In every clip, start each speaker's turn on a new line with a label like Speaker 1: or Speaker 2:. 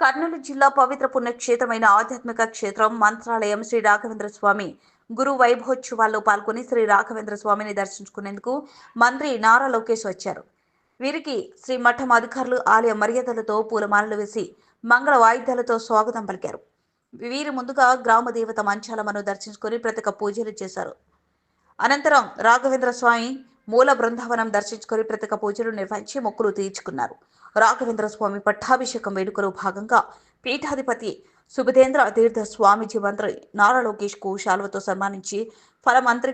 Speaker 1: కర్నూలు జిల్లా పవిత్ర పుణ్యక్షేత్రమైన ఆధ్యాత్మిక క్షేత్రం మంత్రాలయం శ్రీ రాఘవేంద్ర స్వామి గురు వైభోత్సవాల్లో పాల్గొని శ్రీ రాఘవేంద్ర స్వామిని దర్శించుకునేందుకు మంత్రి నారా లోకేష్ వచ్చారు. వీరికి శ్రీ మఠం అధికారులు ఆలయ మర్యాదలతో పూలమాలలు వేసి మంగళ వాయిద్యాలతో స్వాగతం పలికారు. వీరి ముందుగా గ్రామ దేవత మంచాలమ్మను దర్శించుకొని ప్రత్యేక పూజలు చేశారు. అనంతరం రాఘవేంద్ర స్వామి మూల బృందావనం దర్శించుకొని ప్రత్యేక పూజలు నిర్వహించి మొక్కులు తీర్చుకున్నారు. రాఘవేంద్ర స్వామి పట్టాభిషేకం వేడుకలో భాగంగా పీఠాధిపతి సుభదేంద్ర తీర్థ స్వామిజీ మంత్రి నారా లోకేష్కు శాలువతో సన్మానించి ఫల మంత్రి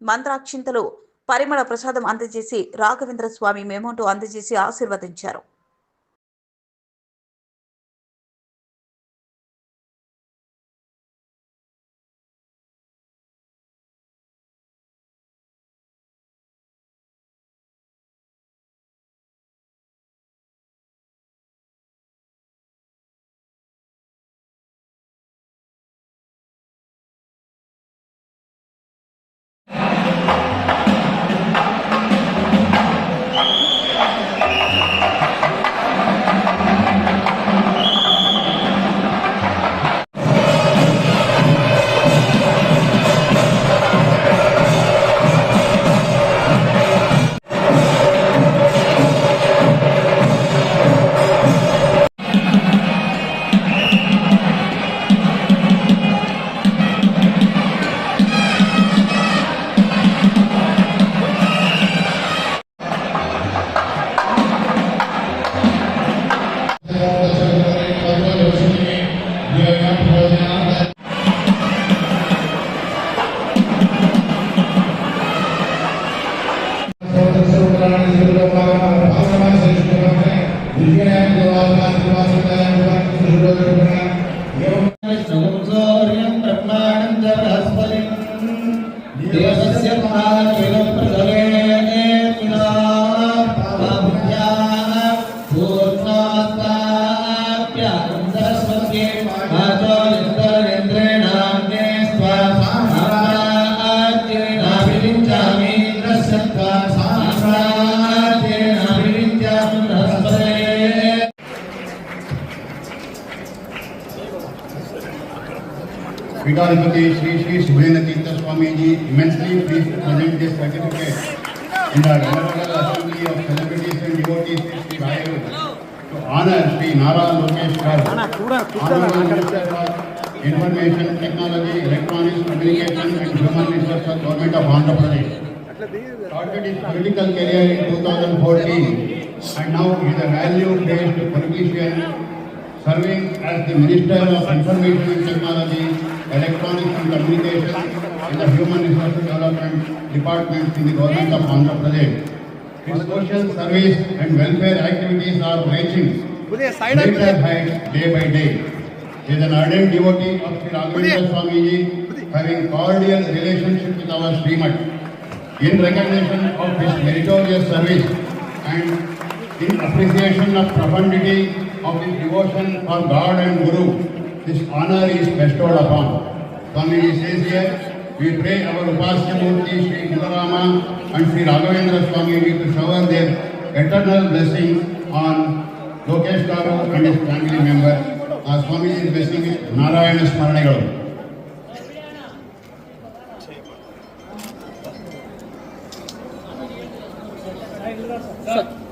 Speaker 1: మంత్రాక్షింతలు పరిమళ ప్రసాదం అందజేసి రాఘవేంద్ర స్వామి మెమోటో అందజేసి ఆశీర్వదించారు.
Speaker 2: para recibir పీఠాధిపతి Shri Sri Subhenakita Teertha Swamiji immensely please present this certificate in the General Assembly of Celebrities and Devotees Sri Rayagur to honor Sri Nara Lokesh Kar, Honorable Minister for Information Technology, Electronics, Communication Government of Started his political career in 2014 and now he is a value-based politician serving as the Minister of Information and Technology And Communication in the Human Resources Development Department in the government of Andhra Pradesh. His social service and welfare activities are reaching greater heights day by day. He is an ardent devotee of Sri Raghavendra Swamiji, having cordial relationship with our Srimat. In recognition of his meritorious service and in appreciation of profundity of his devotion for God and Guru, this honor is bestowed upon. Swamiji says here, we pray our Upasya Murti Sri Mularama and Sri Raghavendra Swamiji to shower their eternal blessing on Lokesh Garu and his family member Our Swamiji's blessing is Narayana Smaranigalu.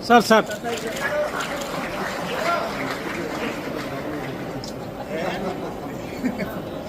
Speaker 3: Sir sir ハハハハ。